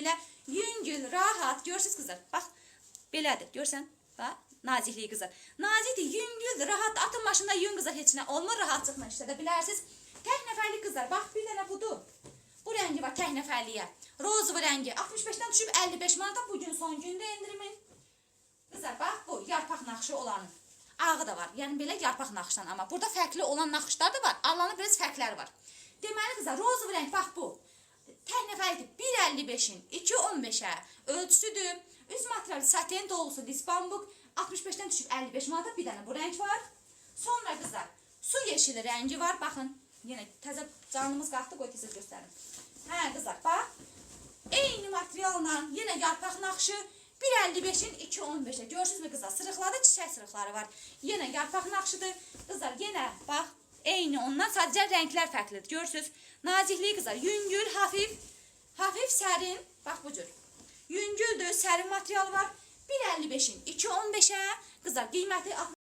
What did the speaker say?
belə yüngül, rahat. Görürsüz qızlar? Bax, belədir. Görsən? Bax, nazikliyi qızlar. Nazikdir, yüngül, rahat. Atın maşında yüngül qızlar heç nə olmur. Rahatlıqla işlədə bilərsiniz. Tək nəfərlik qızlar. Bax, bir dənə budur. Bu rəngi var tək nəfərliyə. Rozova rəngi 65-dən düşüb 55 manata bu son gündə endirimin. Qızlar bax bu yarpaq naxışı olanı. Ağı da var. Yəni belə yarpaq naxışdan amma burada fərqli olan naxışlar da var. Allahın biraz fərqləri var. Deməli qızlar rozova rəng bax bu. Tək nəfərlidir 1.55-in 2.15-ə ölçüsüdür. Üz materialı saten dolusu dispambuk 65-dən düşüb 55 manata bir dənə bu rəng var. Sonra qızlar su yeşili rəngi var. Baxın yenə təzə canımız qalxdı qoy tez göstərim. Hə qızlar bax. Eyni materialla yenə yarpaq naxışı 1.55-in 2.15-ə. Görürsünüzmü qızlar? Sırıqlarda çiçək sırıqları var. Yenə yarpaq naxışıdır. Qızlar yenə bax eyni ondan sadəcə rənglər fərqlidir. Görürsüz? Nazikliyi qızlar yüngül, hafif, hafif sərin. Bax bu cür. Yüngüldür, sərin material var. 1.55-in 2.15-ə. Qızlar qiyməti